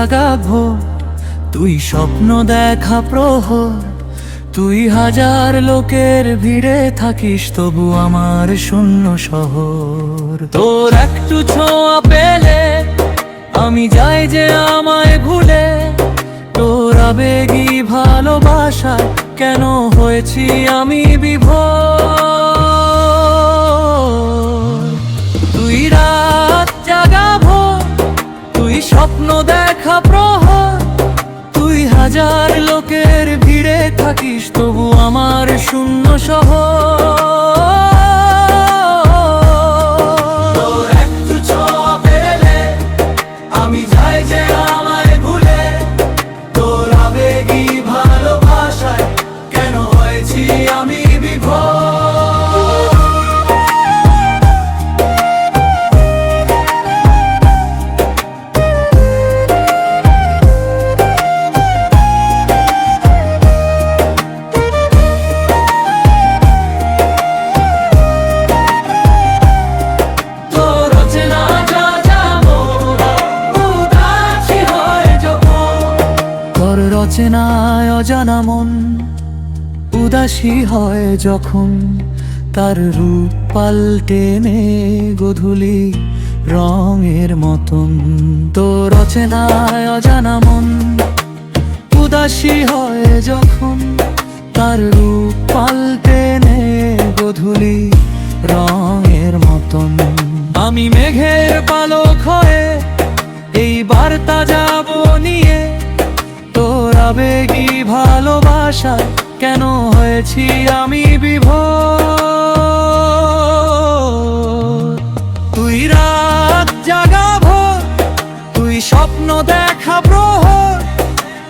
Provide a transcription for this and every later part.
জাগা ভোর তুই স্বপ্ন দেখা প্রহর। তুই হাজার লোকের ভিড়ে থাকিস, তবু আমার শূন্য শহর। তোর একটু ছোঁয়া পেলে, আমি যাই যে আমায় ভুলে। তোর আবেগী ভালোবাসায় কেন হয়েছি আমি বিভোর? স্বপ্ন দেখা প্রহর। তুই হাজার লোকের ভিড়ে থাকিস তবু আমার শূন্য পেলে আমি? তোর রচনায় অজানা মন উদাসী হয় যখন তার রূপ পাল্টে নে গধুলি রঙের মতন। তোর রচনায় অজানা মন উদাসী হয় যখন তার রূপ পাল্টে নে গধুলি রঙের মতন। আমি মেঘের পালক হয়ে এই বার্তা যাব আবেগী ভালোবাসা? কেন হয়েছি আমি বিভোর? তুই রাত জাগাবো তুই স্বপ্ন দেখা প্রহর।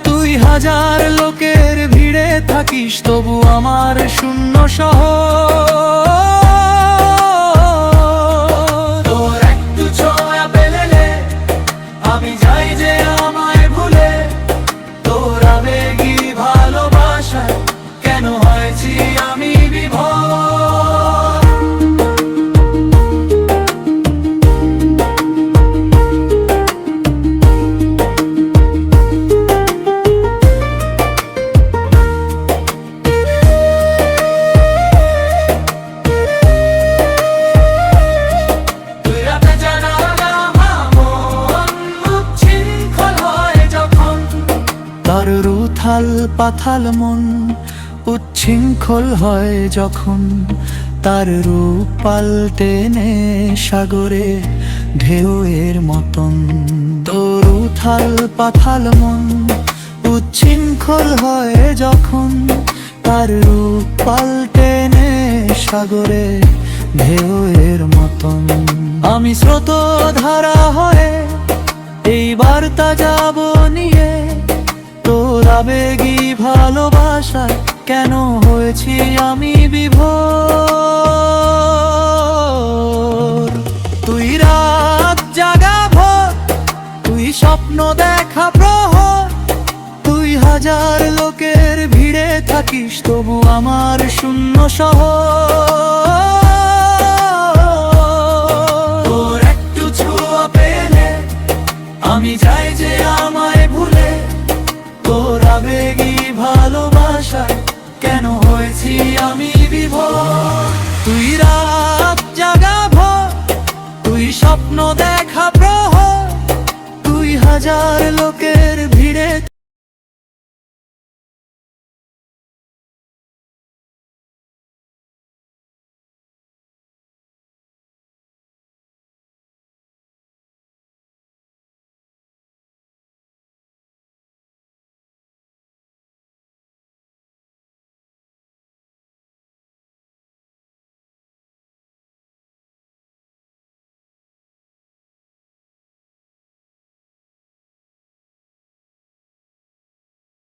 তুই হাজার লোকের ভিড়ে থাকিস, তবু আমার শূন্য শহর। রুথাল পাথাল মন উচ্ছৃঙ্খল হয় যখন তার রূপ পাল্টে নে সাগরে ঢেউয়ের মতন। তোর উথাল পাথাল মন উচ্ছৃঙ্খল হয় যখন তার রূপ পাল্টে নে সাগরে ঢেউয়ের মতন। আমি স্রোত ধারা হয়ে এই বার্তা যাব নিয়ে আবেগী ভালোবাসায় কেন হয়েছি আমি বিভোর? তুই রাত জাগাবো তুই স্বপ্ন দেখা প্রহর, তুই হাজার লোকের ভিড়ে থাকিস, তবু আমার শূন্য শহর। ভালোবাসা কেন হয়েছি আমি বিভোর? তুই রাত জাগাবো তুই স্বপ্ন দেখা প্রহর, তুই হাজার লোকের ভিড়ে